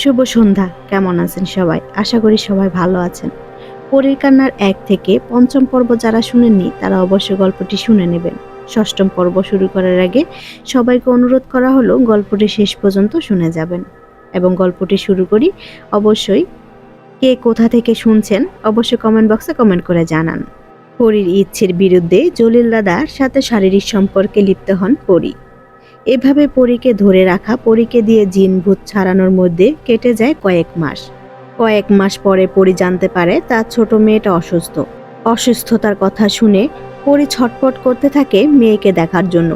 শুভ সন্ধ্যা, কেমন আছেন সবাই? আশা করি সবাই ভালো আছেন। পরীর কান্নার এক থেকে পঞ্চম পর্ব যারা শুনেননি, তারা অবশ্যই গল্পটি শুনে নেবেন। ষষ্ঠম পর্ব শুরু করার আগে সবাইকে অনুরোধ করা হলো, গল্পটি শেষ পর্যন্ত শুনে যাবেন। এবং গল্পটি শুরু করি, অবশ্যই কে কোথা থেকে শুনছেন, অবশ্যই কমেন্ট বক্সে কমেন্ট করে জানান। পরীর ইচ্ছের বিরুদ্ধে জলিল দাদার সাথে শারীরিক সম্পর্কে লিপ্ত হন পরী। এভাবে পরীকে ধরে রাখা, পরীকে দিয়ে জিন ভূত ছাড়ানোর মধ্যে কেটে যায় কয়েক মাস। কয়েক মাস পরে পরি জানতে পারে তার ছোট মেয়েটা অসুস্থ। অসুস্থতার কথা শুনে পরি ছটপট করতে থাকে মেয়েকে দেখার জন্য,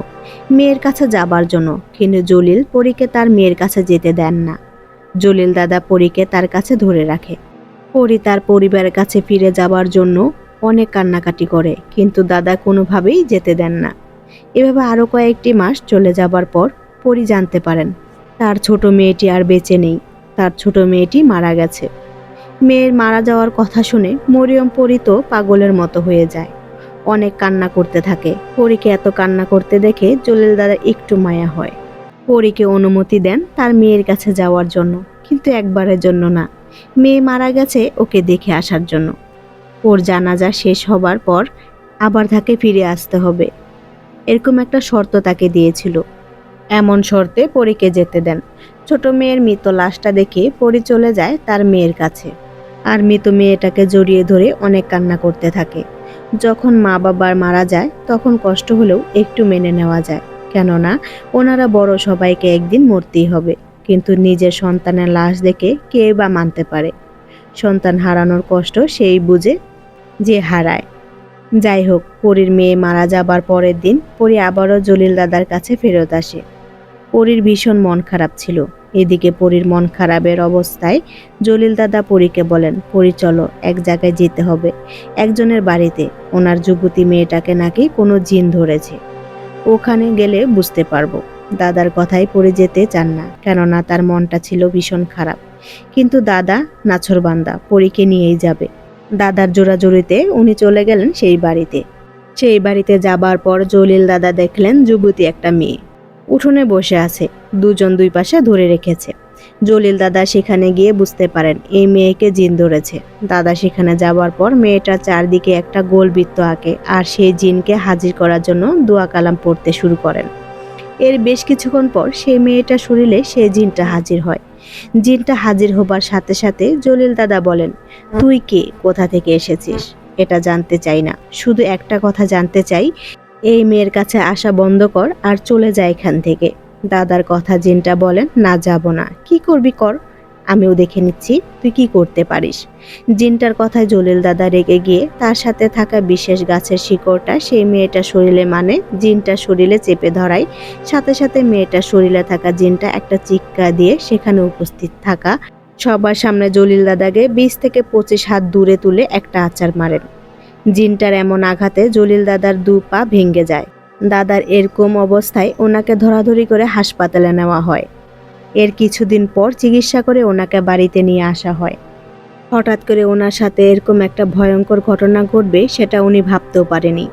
মেয়ের কাছে যাবার জন্য। কিন্তু জলিল পরীকে তার মেয়ের কাছে যেতে দেন না। জলিল দাদা পরীকে তার কাছে ধরে রাখে। পরি তার পরিবারের কাছে ফিরে যাবার জন্য অনেক কান্নাকাটি করে, কিন্তু দাদা কোনোভাবেই যেতে দেন না। এভাবে আরও কয়েকটি মাস চলে যাবার পর পরি জানতে পারেন, তার ছোট মেয়েটি আর বেঁচে নেই, তার ছোট মেয়েটি মারা গেছে। মেয়ের মারা যাওয়ার কথা শুনে মরিয়ম পরি তো পাগলের মতো হয়ে যায়। অনেক কান্না করতে থাকে, পরীকে এত কান্না করতে দেখে জলিল দাদা একটু মায়া হয়। পরীকে অনুমতি দেন তার মেয়ের কাছে যাওয়ার জন্য, কিন্তু একবারের জন্য না। মেয়ে মারা গেছে ওকে দেখে আসার জন্য। ওর জানাজা শেষ হবার পর আবার তাকে ফিরে আসতে হবে। এরকম একটা শর্ত তাকে দিয়েছিল। এমন শর্তে পরীকে যেতে দেন। ছোট মেয়ের মৃত লাশটা দেখে পরি চলে যায় তার মেয়ের কাছে। আর মৃত মেয়েটাকে জড়িয়ে ধরে অনেক কান্না করতে থাকে। যখন মা বাবার মারা যায়, তখন কষ্ট হলেও একটু মেনে নেওয়া যায়। কেননা, ওনারা বড় সবাইকে একদিন মরতেই হবে। কিন্তু নিজের সন্তানের লাশ দেখে কে বা মানতে পারে। সন্তান হারানোর কষ্ট সেই বুঝে যে হারায়। যাই হোক, পরীর মেয়ে মারা যাবার পরের দিন পরী আবারও জলিল দাদার কাছে ফেরত আসে। পরীর ভীষণ মন খারাপ ছিল। এদিকে পরীর মন খারাপের অবস্থায় জলিল দাদা পরীকে বলেন, পরী, চলো, এক জায়গায় যেতে হবে। একজনের বাড়িতে। ওনার যুবতী মেয়েটাকে নাকি কোনো জিন ধরেছে। ওখানে গেলে বুঝতে পারব। দাদার কথাই পড়ে যেতে চান না, কেননা তার মনটা ছিল ভীষণ খারাপ। কিন্তু দাদা নাছরবান্দা পরীকে নিয়েই যাবে। দাদার জোড়াজোড়িতে উনি চলে গেলেন সেই বাড়িতে। সেই বাড়িতে যাবার পর জলিল দাদা দেখলেন যুবতী একটা মেয়ে। উঠোনে বসে আছে, দুজন দুই পাশে ধরে রেখেছে। জলিল দাদা সেখানে গিয়ে বুঝতে পারেন, এই মেয়েকে জিন ধরেছে। দাদা সেখানে যাবার পর মেয়েটার চারদিকে একটা গোল বৃত্ত আঁকে, আর সেই জিনকে হাজির করার জন্য দোয়া কালাম পড়তে শুরু করেন। এর বেশ কিছুক্ষণ পর সেই মেয়েটা শরীরে সে জিনটা হাজির হয়। জিনটা হাজির হবার সাথে সাথে জলিল দাদা বলেন, তুই কে? কোথা থেকে এসেছিস? এটা জানতে চাই না। শুধু একটা কথা জানতে চাই, এই মেয়ের কাছে আসা বন্ধ কর আর চলে যায় এখান থেকে। দাদার কথা জিনটা বলেন, না, যাব না। কি করবি কর? আমিও দেখে নিচ্ছি, তুই কি করতে পারিস? জিনটার কথায় জলিল দাদা রেগে গিয়ে তার সাথে থাকা বিশেষ গাছের শিকড়টা সেই মেয়েটা শরীরে মানে জিনটা শরীরে চেপে ধরায়, সাথে সাথে মেয়েটার শরীরে থাকা জিনটা একটা চিক্কা দিয়ে সেখানে উপস্থিত থাকা। সবার সামনে জলিল দাদাকে বিশ থেকে পঁচিশ হাত দূরে তুলে একটা আচার মারেন। জিনটার এমন আঘাতে জলিল দাদার দু পা ভেঙে যায়। দাদার এরকম অবস্থায় ওনাকে ধরাধরি করে হাসপাতালে নেওয়া হয়। এর কিছুদিন পর চিকিৎসা করে ওনাকে বাড়িতে নিয়ে আসা হয়। হঠাৎ করে ওনার সাথে এরকম একটা ভয়ঙ্কর ঘটনা ঘটবে সেটা উনি ভাবতেও পারেনি।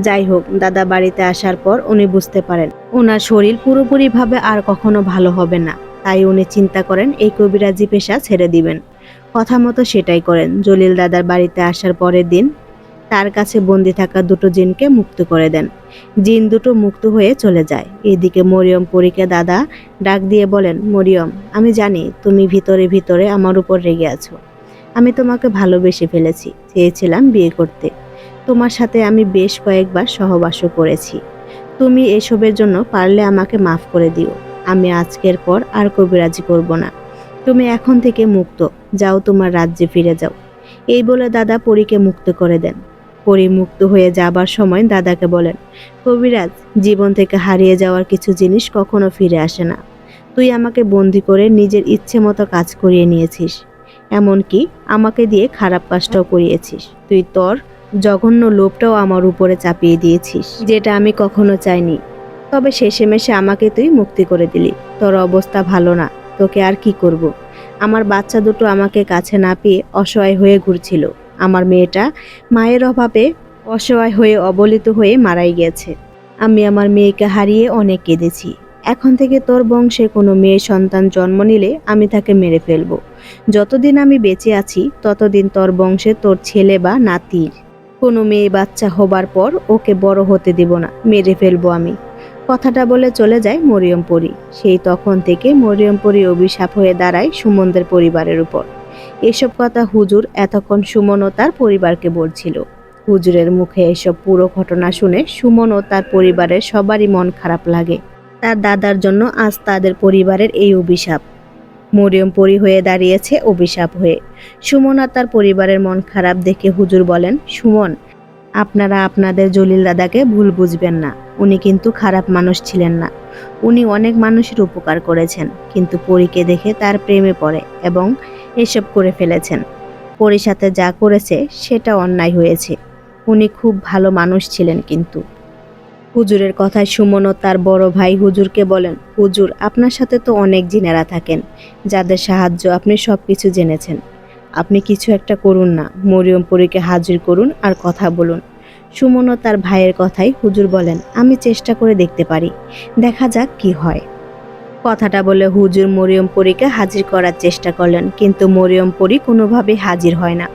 যাই হোক, দাদা বাড়িতে আসার পর উনি বুঝতে পারেন, ওনার শরীর পুরোপুরিভাবে আর কখনো ভালো হবে না। তাই উনি চিন্তা করেন, এই কবিরাজি পেশা ছেড়ে দিবেন। কথা মতো সেটাই করেন। জলিল দাদার বাড়িতে আসার পরের দিন তার কাছে বন্দি থাকা দুটো জিনকে মুক্ত করে দেন। জিন দুটো মুক্ত হয়ে চলে যায়। এদিকে মরিয়ম পরীকে দাদা ডাক দিয়ে বলেন, মরিয়ম, আমি জানি তুমি ভিতরে ভিতরে আমার উপর রেগে আছো। আমি তোমাকে ভালোবেসে ফেলেছি, চেয়েছিলাম বিয়ে করতে। তোমার সাথে আমি বেশ কয়েকবার সহবাসও করেছি। তুমি এসবের জন্য পারলে আমাকে মাফ করে দিও। আমি আজকের পর আর কবিরাজি করব না। তুমি এখন থেকে মুক্ত। যাও তোমার রাজ্যে ফিরে যাও। এই বলে দাদা পরীকে মুক্ত করে দেন। পরী মুক্ত হয়ে যাবার সময় দাদাকে বলেন, কবিরাজ, জীবন থেকে হারিয়ে যাওয়ার কিছু জিনিস কখনো ফিরে আসে না। তুই আমাকে বন্দি করে নিজের ইচ্ছে মতো কাজ করিয়ে নিয়েছিস। এমনকি আমাকে দিয়ে খারাপ কাজটাও করিয়েছিস। তুই তোর জঘন্য লোভটাও আমার উপরে চাপিয়ে দিয়েছিস, যেটা আমি কখনো চাইনি। তবে শেষে মেশে আমাকে তুই মুক্তি করে দিলি। তোর অবস্থা ভালো না, তোকে আর কি করব। আমার বাচ্চা দুটো আমাকে কাছে না পেয়ে অসহায় হয়ে ঘুরছিল। আমার মেয়েটা মায়ের অভাবে অসহায় হয়ে অবলিত হয়ে মারাই গেছে। আমি আমার মেয়েকে হারিয়ে অনেক কেঁদেছি। এখন থেকে তোর বংশে কোনো মেয়ে সন্তান জন্ম নিলে আমি তাকে মেরে ফেলব। যতদিন আমি বেঁচে আছি, ততদিন তোর বংশে তোর ছেলে বা নাতির। কোনো মেয়ে বাচ্চা হবার পর ওকে বড় হতে দেব না, মেরে ফেলব আমি। কথাটা বলে চলে যায় মরিয়ম পরি সেই তখন থেকে মরিয়ম পরি অভিশাপ হয়ে দাঁড়ায় সুমনদের পরিবারের উপর। এসব কথা হুজুর এতক্ষণ সুমন ও তার পরিবারকে বলছিল। হুজুরের মুখে এসব পুরো ঘটনা শুনে সুমন ও তার পরিবারের সবারই মন খারাপ লাগে। তার দাদার জন্য আজ তাদের পরিবারের এই অভিশাপ। মরিয়ম পরি হয়ে দাঁড়িয়েছে অভিশাপ হয়ে। সুমন আর তার পরিবারের মন খারাপ দেখে হুজুর বলেন, সুমন, আপনারা আপনাদের জলিল দাদাকে ভুল বুঝবেন না। উনি কিন্তু খারাপ মানুষ ছিলেন না। উনি অনেক মানুষের উপকার করেছেন। কিন্তু পরীকে দেখে তার প্রেমে পড়ে এবং এসব করে ফেলেছেন। পরীর সাথে যা করেছে সেটা অন্যায় হয়েছে। উনি খুব ভালো মানুষ ছিলেন কিন্তু। হুজুরের কথায় সুমনও তার বড় ভাই হুজুরকে বলেন, হুজুর, আপনার সাথে তো অনেক জিনেরা থাকেন, যাদের সাহায্য আপনি সব কিছু জেনেছেন। আপনি কিছু একটা করুন না মরিয়ম পরীকে হাজির করুন আর কথা বলুন। সুমনও তার ভাইয়ের কথাই হুজুর বলেন, আমি চেষ্টা করে দেখতে পারি, দেখা যাক কি হয়। কথাটা বলে হুজুর মরিয়ম পরীকে হাজির করার চেষ্টা করলেন, কিন্তু মরিয়ম পরী কোনোভাবেই হাজির হয় না।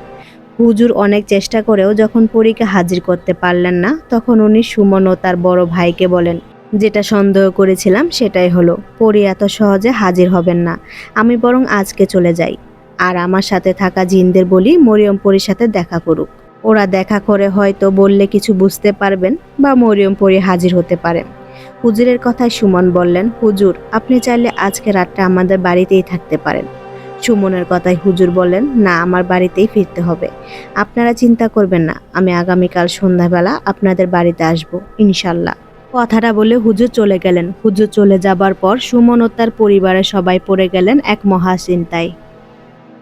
হুজুর অনেক চেষ্টা করেও যখন পরীকে হাজির করতে পারলেন না, তখন উনি সুমন ও তার বড় ভাইকে বলেন, যেটা সন্দেহ করেছিলাম সেটাই হলো। পরী এত সহজে হাজির হবেন না। আমি বরং আজকে চলে যাই। আর আমার সাথে থাকা জিনদের বলি মরিয়ম পরীর সাথে দেখা করুক। ওরা দেখা করে হয়তো বললে কিছু বুঝতে পারবেন বা মরিয়ম পরী হাজির হতে পারেন। হুজুরের কথায় সুমন বললেন, হুজুর, আপনি চাইলে আজকে রাতটা আমাদের বাড়িতেই থাকতে পারেন। সুমনের কথায় হুজুর বললেন, না, আমার বাড়িতেই ফিরতে হবে। আপনারা চিন্তা করবেন না, আমি আগামীকাল সন্ধ্যাবেলা আপনাদের বাড়িতে আসব, ইনশাল্লাহ। কথাটা বলে হুজুর চলে গেলেন। হুজুর চলে যাবার পর সুমন ও তার পরিবারের সবাই পড়ে গেলেন এক মহা চিন্তায়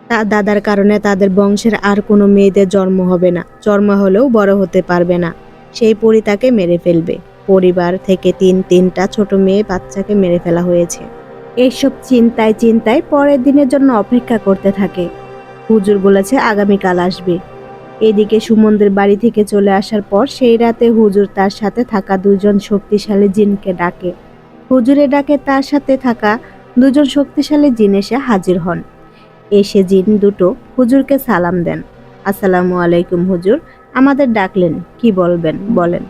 তার দাদার কারণে তাদের বংশের আর কোনো মেয়েদের জন্ম হবে না, জন্ম হলেও বড় হতে পারবে না। সেই পরি তাকে মেরে ফেলবে। পরিবার থেকে তিন তিনটা ছোট মেয়ে বাচ্চাকে মেরে ফেলা হয়েছে। এইসব চিন্তায় চিন্তায় পরের দিনের জন্য অপেক্ষা করতে থাকে। হুজুর বলেছে আগামীকাল আসবে। এদিকে সুমনদের বাড়ি থেকে চলে আসার পর সেই রাতে হুজুর তার সাথে থাকা দুজন শক্তিশালী জিনকে ডাকে। হুজুরের ডাকে তার সাথে থাকা দুজন শক্তিশালী জিন এসে হাজির হন। এসে জিন দুটো হুজুরকে সালাম দেন। আসসালামু আলাইকুম হুজুর, আমাদের ডাকলেন, কি বলবেন, বলেন।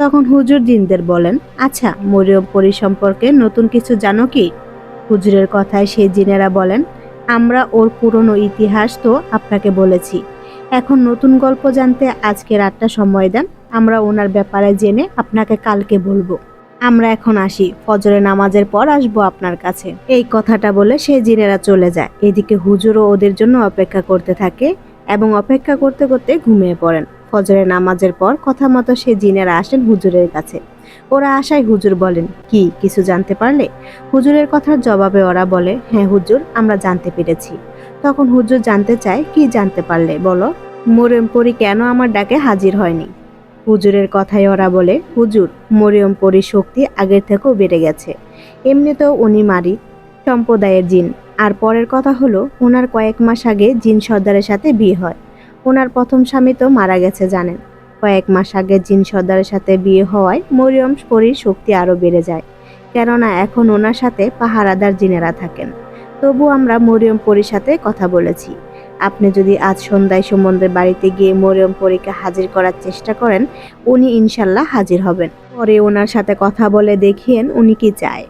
তখন হুজুর জিনদের বলেন আচ্ছা মরিয়ম পরি সম্পর্কে নতুন কিছু জানো কি? হুজুরের কথায় সেই জিনেরা বলেন, আমরা ওর পুরনো ইতিহাস তো আপনাকে বলেছি। এখন নতুন গল্প জানতে আজকে রাতটা সময় দেন, আমরা ওনার ব্যাপারে জেনে আপনাকে কালকে বলব। আমরা এখন আসি, ফজরে নামাজের পর আসব আপনার কাছে। এই কথাটা বলে সে জিনেরা চলে যায়। এদিকে হুজুরও ওদের জন্য অপেক্ষা করতে থাকে এবং অপেক্ষা করতে করতে ঘুমিয়ে পড়েন। ফজরের নামাজের পর কথা মতো সে জিনেরা আসেন হুজুরের কাছে। ওরা আসায় হুজুর বলেন, কি, কিছু জানতে পারলে? হুজুরের কথার জবাবে ওরা বলে হ্যাঁ হুজুর, আমরা জানতে পেরেছি। তখন হুজুর জানতে চায়, কি জানতে পারলে? বলো। মরিয়ম পরি কেন আমার ডাকে হাজির হয়নি? হুজুরের কথায় ওরা বলে, হুজুর মরিয়ম পরির শক্তি আগের থেকেও বেড়ে গেছে। এমনিতেও উনি মারি, সম্প্রদায়ের জিন। আর পরের কথা হলো ওনার কয়েক মাস আগে জিন সর্দারের সাথে বিয়ে হয়। ওনার প্রথম স্বামী তো মারা গেছে, জানেন। কয়েক মাস আগে জিন সর্দারের সাথে বিয়ে হওয়ায় মরিয়ম পরির শক্তি আরও বেড়ে যায়। কেননা এখন ওনার সাথে পাহারাদার জিনেরা থাকেন। তবু আমরা মরিয়ম পরির সাথে কথা বলেছি। আপনি যদি আজ সন্ধ্যায় সুমনদের বাড়িতে গিয়ে মরিয়ম পরীকে হাজির করার চেষ্টা করেন, উনি ইনশাল্লাহ হাজির হবেন। পরে ওনার সাথে কথা বলে দেখিয়েন উনি কি চায়।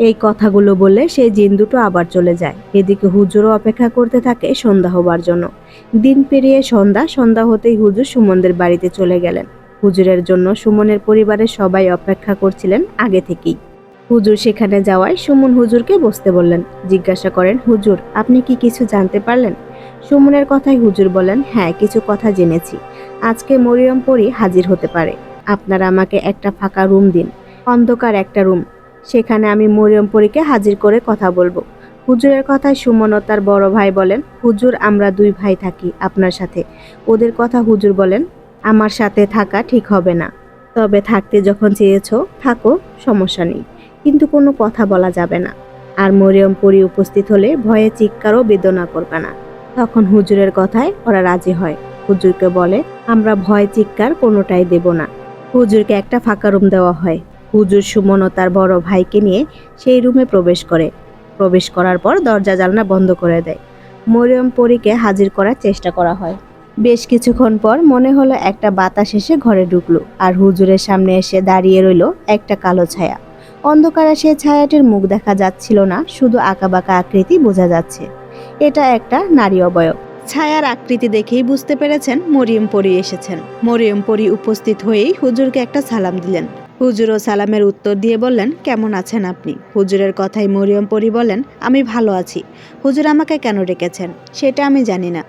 এই কথাগুলো বলে সেই জিন দুটো আবার চলে যায়। এদিকে হুজুরও অপেক্ষা করতে থাকে সন্ধ্যা হবার জন্য। দিন পেরিয়ে সন্ধ্যা সন্ধ্যা হতেই হুজুর সুমনদের বাড়িতে চলে গেলেন। হুজুরের জন্য সুমনের পরিবারের সবাই অপেক্ষা করছিলেন আগে থেকেই। হুজুর সেখানে যাওয়ায় সুমন হুজুরকে বসতে বললেন, জিজ্ঞাসা করেন, হুজুর, আপনি কি কিছু জানতে পারলেন? সুমনের কথাই হুজুর বলেন হ্যাঁ কিছু কথা জেনেছি। আজকে মরিয়ম পরি হাজির হতে পারে। আপনারা আমাকে একটা ফাঁকা রুম দিন। অন্ধকার একটা রুম। সেখানে আমি মরিয়ম পরীকে হাজির করে কথা বলব। হুজুরের কথায় সুমন তার বড় ভাই বলেন, হুজুর, আমরা দুই ভাই থাকি আপনার সাথে। ওদের কথা হুজুর বলেন, আমার সাথে থাকা ঠিক হবে না। তবে থাকতে যখন চেয়েছো, থাকো, সমস্যা নেই। কিন্তু কোনো কথা বলা যাবে না। আর মরিয়ম উপস্থিত হলে ভয়ে চিৎকারও বেদনা করবে না। তখন হুজুরের কথায় ওরা রাজি হয়। হুজুরকে বলে, আমরা ভয় চিৎকার কোনোটাই দেব না। হুজুরকে একটা ফাঁকা রুম দেওয়া হয়। হুজুর সুমন ও তার বড় ভাইকে নিয়ে সেই রুমে প্রবেশ করে। প্রবেশ করার পর দরজা জানলা বন্ধ করে দেয়। মরিয়ম পরীকে হাজির করার চেষ্টা করা হয়। বেশ কিছুক্ষণ পর মনে হলো একটা বাতাস এসে ঘরে ঢুকলো আর হুজুরের সামনে এসে দাঁড়িয়ে রইল একটা কালো ছায়া। অন্ধকারে সেই ছায়াটির মুখ দেখা যাচ্ছিল না, শুধু আঁকাবাঁকা আকৃতি বোঝা যাচ্ছে। এটা একটা নারী অবয়ব। ছায়ার আকৃতি দেখেই বুঝতে পেরেছেন মরিয়ম পরি এসেছেন। মরিয়ম পরি উপস্থিত হয়েই হুজুরকে একটা সালাম দিলেন। হুজুরও সালামের উত্তর দিয়ে বললেন, কেমন আছেন আপনি? হুজুরের কথাই মরিয়ম পরি বলেন আমি ভালো আছি। হুজুর আমাকে কেন ডেকেছেন? সেটা আমি জানি না।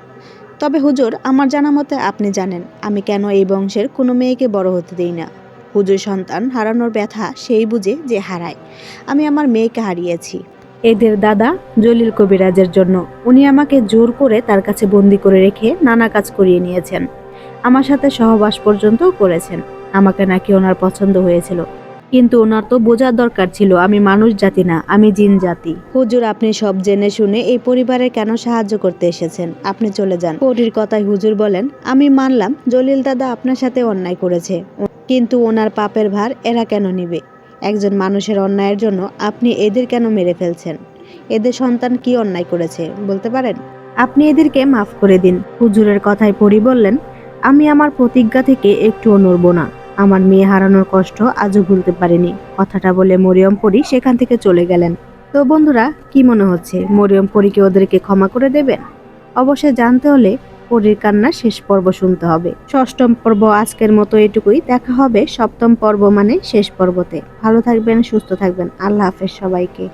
তবে হুজুর, আমার জানা মতে আপনি জানেন, আমি কেন এই বংশের কোনো মেয়েকে বড় হতে দিই না। হুজুর সন্তান হারানোর ব্যথা সেই বুঝে যে হারায়। আমি আমার মেয়েকে হারিয়েছি। এদের দাদা জলিল কবিরাজের জন্য। উনি আমাকে জোর করে তার কাছে বন্দি করে রেখে নানা কাজ করিয়ে নিয়েছেন। আমার সাথে সহবাস পর্যন্তও করেছেন। আমাকে নাকি ওনার পছন্দ হয়েছিল। কিন্তু ওনার তো বোঝার দরকার ছিল আমি মানুষ জাতি না আমি জিন জাতি। হুজুর আপনি সব জেনে শুনে এই পরিবারের কেন সাহায্য করতে এসেছেন? আপনি চলে যান। পরির কথায় হুজুর বলেন আমি মানলাম জলিল দাদা আপনার সাথে অন্যায় করেছে। কিন্তু ওনার পাপের ভার এরা কেন নিবে? একজন মানুষের অন্যায়ের জন্য আপনি এদের কেন মেরে ফেলছেন? এদের সন্তান কি অন্যায় করেছে বলতে পারেন? আপনি এদেরকে মাফ করে দিন। হুজুরের কথায় পরি বললেন আমি আমার প্রতিজ্ঞা থেকে একটুও নড়ব না। আমার মেয়ে হারানোর কষ্ট আজও ভুলতে পারিনি। কথাটা বলে মরিয়ম পরি সেখান থেকে চলে গেলেন। তো বন্ধুরা, কি মনে হচ্ছে? মরিয়ম পরীকে ওদেরকে ক্ষমা করে দেবেন? অবশ্যই জানতে হলে পরীর কান্না শেষ পর্ব শুনতে হবে। ষষ্ঠম পর্ব আজকের মতো এটুকুই। দেখা হবে সপ্তম পর্ব মানে শেষ পর্বতে। ভালো থাকবেন, সুস্থ থাকবেন। আল্লাহ হাফেজ সবাইকে।